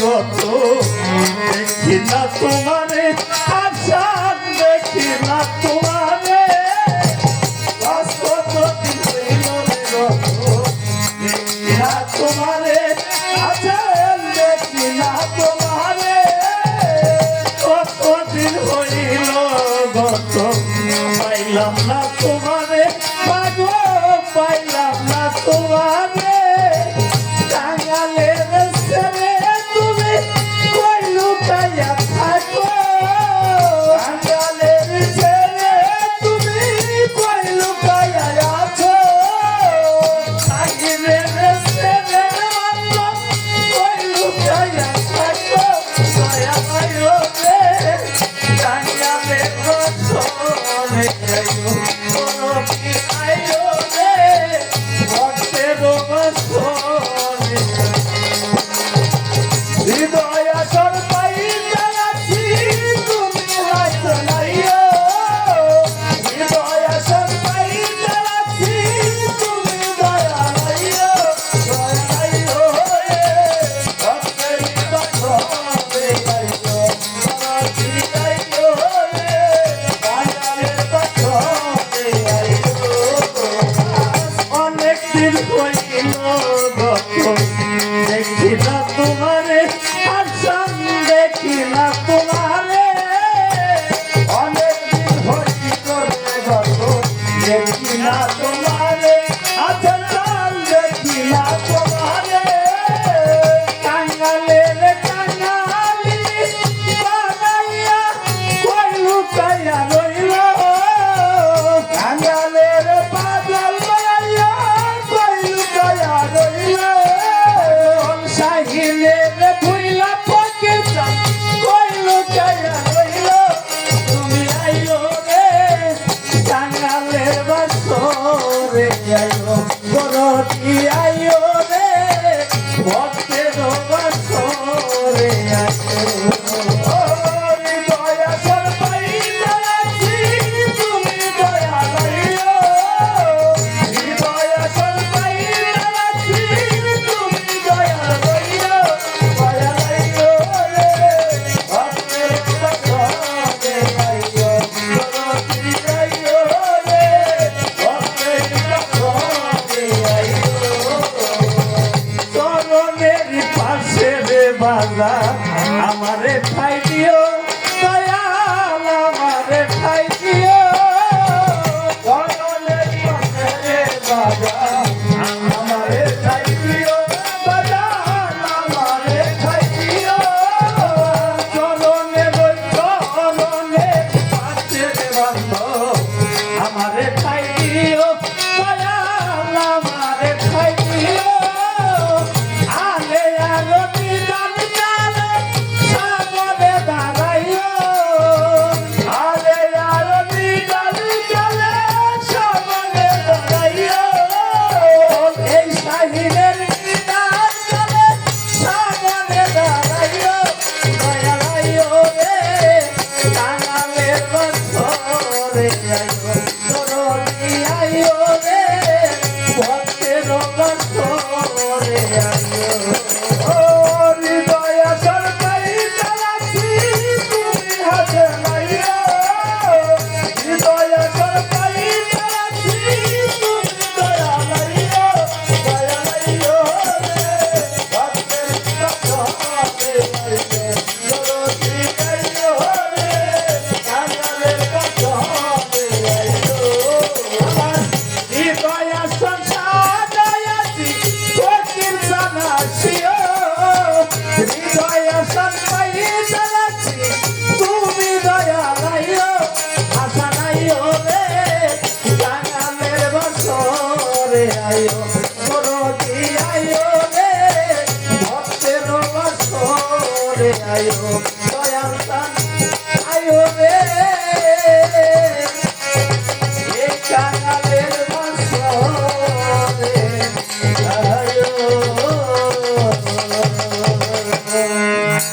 কত দেখি না তোমারে। আসান দেখি না তোমারে তোমারে আসান দেখি না তোমার। পাশে রে বাজা আমারে ঠাই দিও। Hare